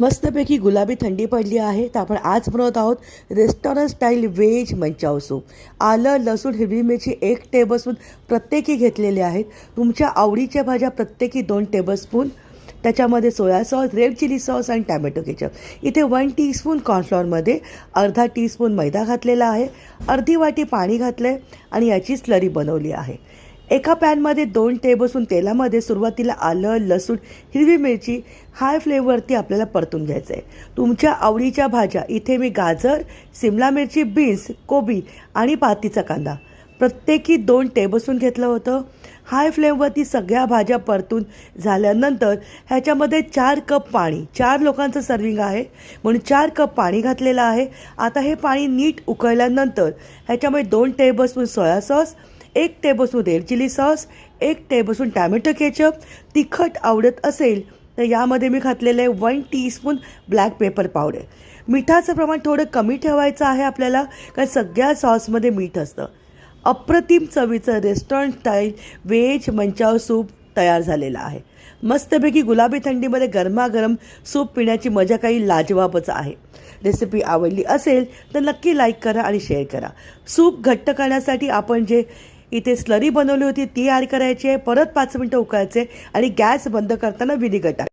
मस्तपैकी गुलाबी थंडी पडली आहे तर आपण आज बनवत आहोत restaurant style veg manchow soup आलं लसूण हिरवी मिरची एक टेबलस्पून प्रत्येकी घेतलेले आहेत. तुमच्या आवडीच्या भाज्या प्रत्येकी दोन टेबलस्पून त्याच्यामध्ये soya sauce red chilli sauce आणि टॅमॅटो केचप. इथे वन टीस्पून कॉर्नफ्लॉरमध्ये अर्धा टीस्पून मैदा घातलेला आहे. अर्धी वाटी पाणी घातलं आहे आणि याची स्लरी बनवली आहे. एका पॅनमध्ये दोन टेबलस्पून तेलामध्ये सुरुवातीला आलं लसूण हिरवी मिरची हाय फ्लेवरती आपल्याला परतून घ्यायचं आहे तुमच्या आवडीच्या भाज्या इथे मी गाजर सिमला मिरची बीन्स कोबी आणि पातीचा कांदा. प्रत्येकी दोन टेबलस्पून घेतलं होतं. हाय फ्लेमवरती सगळ्या भाज्या परतून झाल्यानंतर ह्याच्यामध्ये चार कप पाणी चार लोकांचं सर्विंग आहे. म्हणून चार कप पाणी घातलेलं आहे. आता हे पाणी नीट उकळल्यानंतर ह्याच्यामध्ये दोन टेबलस्पून सोया सॉस एक टेबलस्पून रेड चिली सॉस एक टेबलस्पून टॅमॅटो केचप तिखट आवडत असेल तर यामध्ये मी घातलेलं आहे one teaspoon black pepper powder. मिठाचं प्रमाण थोडं कमी ठेवायचं आहे आपल्याला कारण सगळ्या सॉसमध्ये मीठ असतं. अप्रतिम चवीचं restaurant style veg manchow soup तयार झालेला आहे. मस्तपैकी गुलाबी थंडीमध्ये गरमागरम सूप पिण्याची मजा काही लाजवाबच आहे. रेसिपी आवडली असेल तर नक्की लाईक करा आणि शेअर करा. सूप घट्ट करण्यासाठी आपण जे इथे स्लरी बनवली होती ती ॲड करायची आहे परत पाच मिनटं उकळायचे आणि गॅस बंद करताना विनेगर टाक.